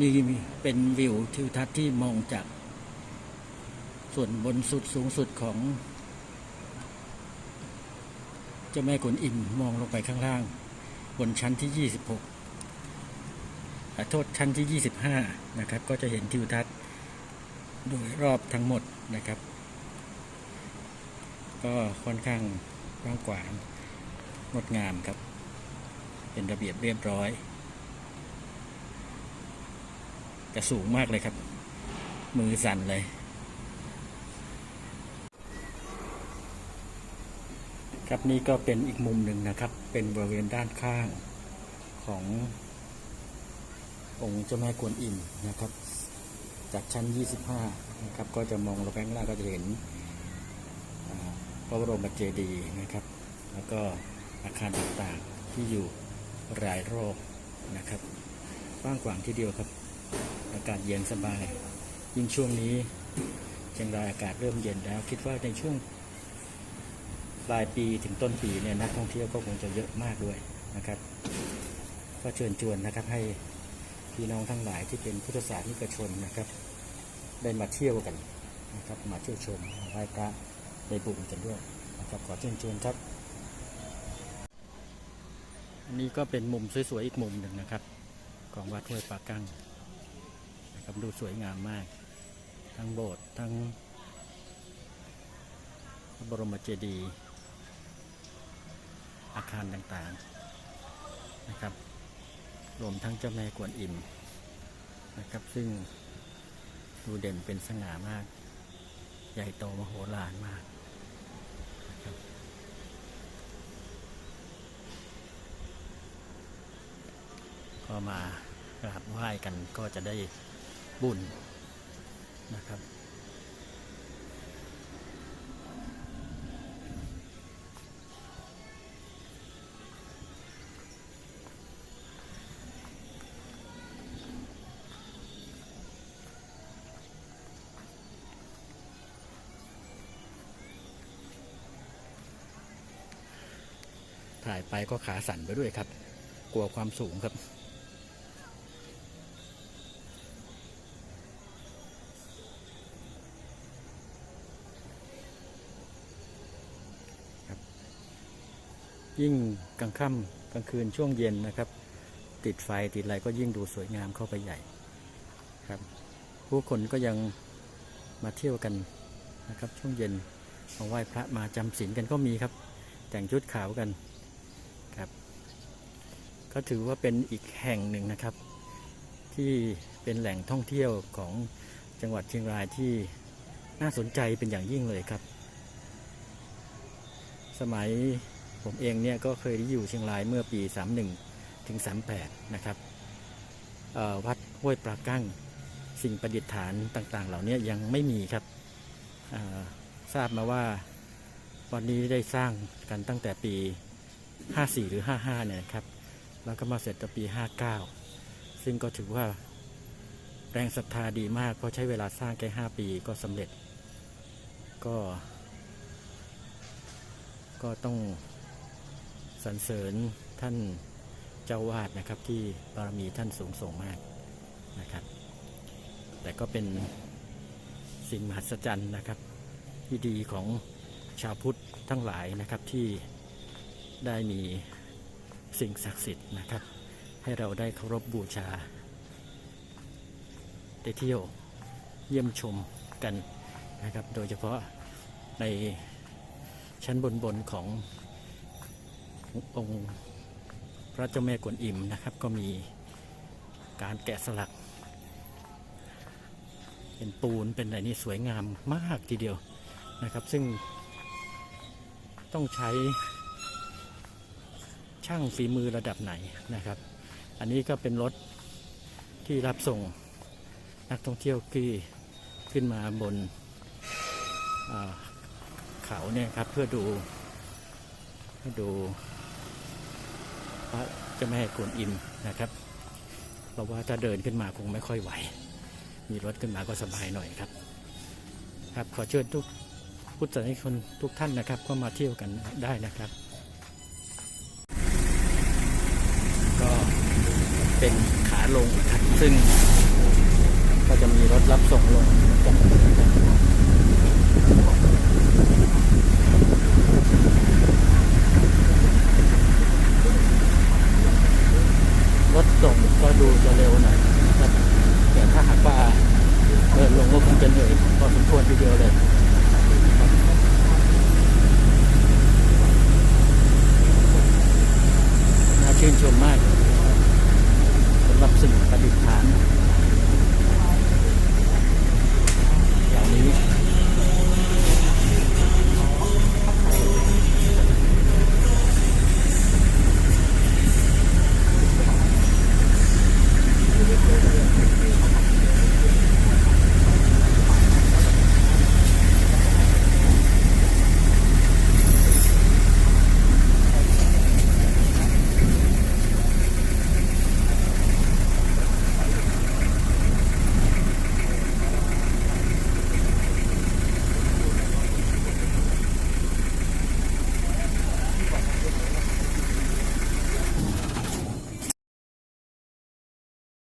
นี่เป็นวิวทิวทัศน์ที่มองจาก ส่วนบนสุดสูงสุดของเจ้าแม่กวนอิมมองลงไปข้างล่าง บนชั้นที่ 26ขอโทษชั้นที่ 25 นะครับ ก็จะเห็นทิวทัศน์โดยรอบทั้งหมดนะครับ ก็ค่อนข้างกว้างขวางงดงามครับ เป็นระเบียบเรียบร้อย แต่สูงมากเลยครับ มือสั่นเลย ครับนี่ก็เป็นอีกมุมหนึ่งนะครับ เป็นบริเวณด้านข้างขององค์เจ้าแม่กวนอิมนะครับ จากชั้น 25 นะครับ ก็จะมองลงไปข้างล่างก็จะเห็นพระบรมเจดีย์นะครับ แล้วก็อาคารต่างๆที่อยู่รายรอบนะครับกว้างขวางทีเดียวครับ อากาศเย็นสบาย ยิ่งช่วงนี้เชียงรายอากาศเริ่มเย็นแล้ว คิดว่าในช่วงปลายปีถึงต้นปีเนี่ยนักท่องเที่ยวก็คงจะเยอะมากด้วยนะครับ ก็เชิญชวนนะครับให้พี่น้องทั้งหลายที่เป็นพุทธศาสนิกชนนะครับ ได้มาเที่ยวกันนะครับ มาเที่ยวชมไหว้พระในบุญกันด้วยนะครับขอเชิญชวนครับ อันนี้ก็เป็นมุมสวยๆอีกมุมหนึ่งนะครับ ของวัดห้วยปากั้ง นะครับดูสวยงามมาก ทั้งโบสถ์ทั้งพระบรมเจดีย์อาคารต่างๆนะครับ รวมทั้งเจ้าแม่กวนอิมนะครับ ซึ่งดูเด่นเป็นสง่ามาก ใหญ่โตมโหฬารมากก็มากราบไหว้กันก็จะได้ บุญนะครับ ถ่ายไปก็ขาสั่นไปด้วยครับ กลัวความสูงครับ ยิ่งกลางค่ำกลางคืนช่วงเย็นนะครับ ติดไฟติดอะไรก็ยิ่งดูสวยงามเข้าไปใหญ่ครับ ผู้คนก็ยังมาเที่ยวกันนะครับ ช่วงเย็นมาไหว้พระมาจำศีลกันก็มีครับ แต่งชุดขาวกันครับ ก็ถือว่าเป็นอีกแห่งหนึ่งนะครับ ที่เป็นแหล่งท่องเที่ยวของจังหวัดเชียงรายที่น่าสนใจเป็นอย่างยิ่งเลยครับ สมัย ผมเองเนี่ยก็เคยได้อยู่เชียงรายเมื่อปี 31 ถึง 38 นะครับวัดห้วยปลากั้งสิ่งประดิษฐานต่างๆ เหล่านี้ยังไม่มีครับทราบมาว่าวันนี้ได้สร้างกันตั้งแต่ปี 54 หรือ 55 เนี่ยนะครับ แล้วก็มาเสร็จตอปี 59 ซึ่งก็ถือว่าแรงศรัทธาดีมาก เพราะใช้เวลาสร้างแค่ 5 ปีก็สำเร็จ ก็ ก็ต้อง สรรเสริญท่านเจ้าวาดนะครับที่บารมีท่านสูงส่งมากนะครับ แต่ก็เป็นสิ่งมหัศจรรย์นะครับ ที่ดีของชาวพุทธทั้งหลายนะครับที่ได้มีสิ่งศักดิ์สิทธิ์นะครับ ให้เราได้เคารพบบูชา ได้เที่ยวเยี่ยมชมกันนะครับ โดยเฉพาะในชั้นบนบนๆของ องค์พระเจ้าแม่กวนอิมนะครับ ก็มีการแกะสลัก เป็นปูนเป็นอะไรนี่สวยงามมากทีเดียวนะครับ ซึ่งต้องใช้ช่างฝีมือระดับไหนนะครับ อันนี้ก็เป็นรถที่รับส่งนักท่องเที่ยวที่ขึ้นมาบนเขาเนี่ยครับเพื่อดูเพื่อดู พระเจ้าแม่กวนอิมนะครับ เพราะว่าถ้าเดินขึ้นมาคงไม่ค่อยไหว มีรถขึ้นมาก็สบายหน่อยครับ ครับขอเชิญทุกพุทธศาสนิกชนทุกท่านนะครับ ก็มาเที่ยวกันได้นะครับ ก็เป็นขาลงนะครับ ซึ่งก็จะมีรถรับส่งลงเหมือนกั 有点